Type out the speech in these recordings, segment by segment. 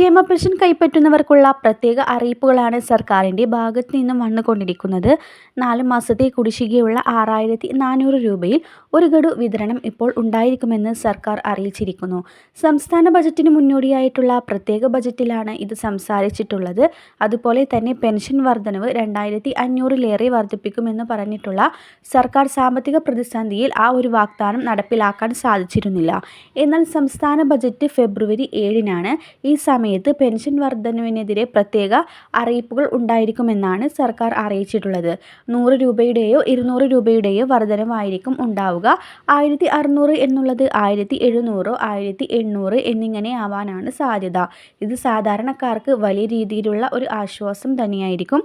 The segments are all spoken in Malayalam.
ക്ഷേമ പെൻഷൻ കൈപ്പറ്റുന്നവർക്കുള്ള പ്രത്യേക അറിയിപ്പുകളാണ് സർക്കാരിന്റെ ഭാഗത്തു നിന്നും വന്നുകൊണ്ടിരിക്കുന്നത്. നാല് മാസത്തെ കുടിശ്ശികയുള്ള ആറായിരത്തി നാനൂറ് രൂപയിൽ ഒരു ഗഡു വിതരണം ഇപ്പോൾ ഉണ്ടായിരിക്കുമെന്ന് സർക്കാർ അറിയിച്ചിരിക്കുന്നു. സംസ്ഥാന ബജറ്റിന് മുന്നോടിയായിട്ടുള്ള പ്രത്യേക ബജറ്റിലാണ് ഇത് സംസാരിച്ചിട്ടുള്ളത്. അതുപോലെ തന്നെ പെൻഷൻ വർധനവ് രണ്ടായിരത്തി അഞ്ഞൂറിലേറെ വർദ്ധിപ്പിക്കുമെന്ന് പറഞ്ഞിട്ടുള്ള സർക്കാർ സാമ്പത്തിക പ്രതിസന്ധിയിൽ ആ ഒരു വാഗ്ദാനം നടപ്പിലാക്കാൻ സാധിച്ചിരുന്നില്ല. എന്നാൽ സംസ്ഥാന ബജറ്റ് ഫെബ്രുവരി ഏഴിനാണ് ഈ സമയത്ത് പെൻഷൻ വർധനവിനെതിരെ പ്രത്യേക അറിയിപ്പുകൾ ഉണ്ടായിരിക്കുമെന്നാണ് സർക്കാർ അറിയിച്ചിട്ടുള്ളത്. നൂറ് രൂപയുടെയോ ഇരുന്നൂറ് രൂപയുടെയോ വർധനവായിരിക്കും ഉണ്ടാവുക. ആയിരത്തി അറുന്നൂറ് എന്നുള്ളത് ആയിരത്തി എഴുന്നൂറോ ആയിരത്തി എണ്ണൂറ് എന്നിങ്ങനെ ആവാനാണ് സാധ്യത. ഇത് സാധാരണക്കാർക്ക് വലിയ രീതിയിലുള്ള ഒരു ആശ്വാസം തന്നെയായിരിക്കും.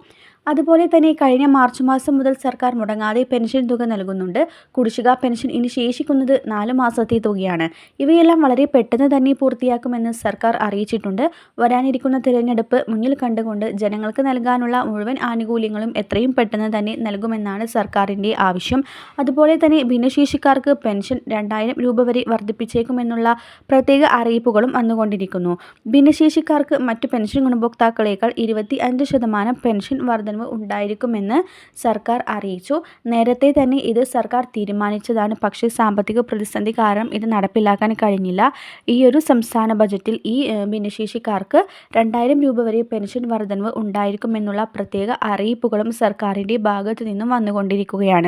അതുപോലെ തന്നെ കഴിഞ്ഞ മാർച്ച് മാസം മുതൽ സർക്കാർ മുടങ്ങാതെ പെൻഷൻ തുക നൽകുന്നുണ്ട്. കുടിശ്ശിക പെൻഷൻ ഇനി ശേഷിക്കുന്നത് നാല് മാസത്തെ തുകയാണ്. ഇവയെല്ലാം വളരെ പെട്ടെന്ന് തന്നെ പൂർത്തിയാക്കുമെന്ന് സർക്കാർ അറിയിച്ചിട്ടുണ്ട്. വരാനിരിക്കുന്ന തിരഞ്ഞെടുപ്പ് മുന്നിൽ കണ്ടുകൊണ്ട് ജനങ്ങൾക്ക് നൽകാനുള്ള മുഴുവൻ ആനുകൂല്യങ്ങളും എത്രയും പെട്ടെന്ന് തന്നെ നൽകുമെന്നാണ് സർക്കാരിന്റെ ആവശ്യം. അതുപോലെ തന്നെ ഭിന്നശേഷിക്കാർക്ക് പെൻഷൻ രണ്ടായിരം രൂപ വരെ വർദ്ധിപ്പിച്ചേക്കുമെന്നുള്ള പ്രത്യേക അറിയിപ്പുകളും വന്നുകൊണ്ടിരിക്കുന്നു. ഭിന്നശേഷിക്കാർക്ക് മറ്റു പെൻഷൻ ഗുണഭോക്താക്കളേക്കാൾ ഇരുപത്തി അഞ്ച് ശതമാനം പെൻഷൻ വർധന വർധനവ് ഉണ്ടായിരിക്കുമെന്ന് സർക്കാർ അറിയിച്ചു. നേരത്തെ തന്നെ ഇത് സർക്കാർ തീരുമാനിച്ചതാണ്. പക്ഷേ സാമ്പത്തിക പ്രതിസന്ധി കാരണം ഇത് നടപ്പിലാക്കാൻ കഴിഞ്ഞില്ല. ഈ ഒരു സംസ്ഥാന ബജറ്റിൽ ഈ ഭിന്നശേഷിക്കാർക്ക് രണ്ടായിരം രൂപ വരെ പെൻഷൻ വർധനവ് ഉണ്ടായിരിക്കുമെന്നുള്ള പ്രത്യേക അറിയിപ്പുകളും സർക്കാരിന്റെ ഭാഗത്തു നിന്നും വന്നുകൊണ്ടിരിക്കുകയാണ്.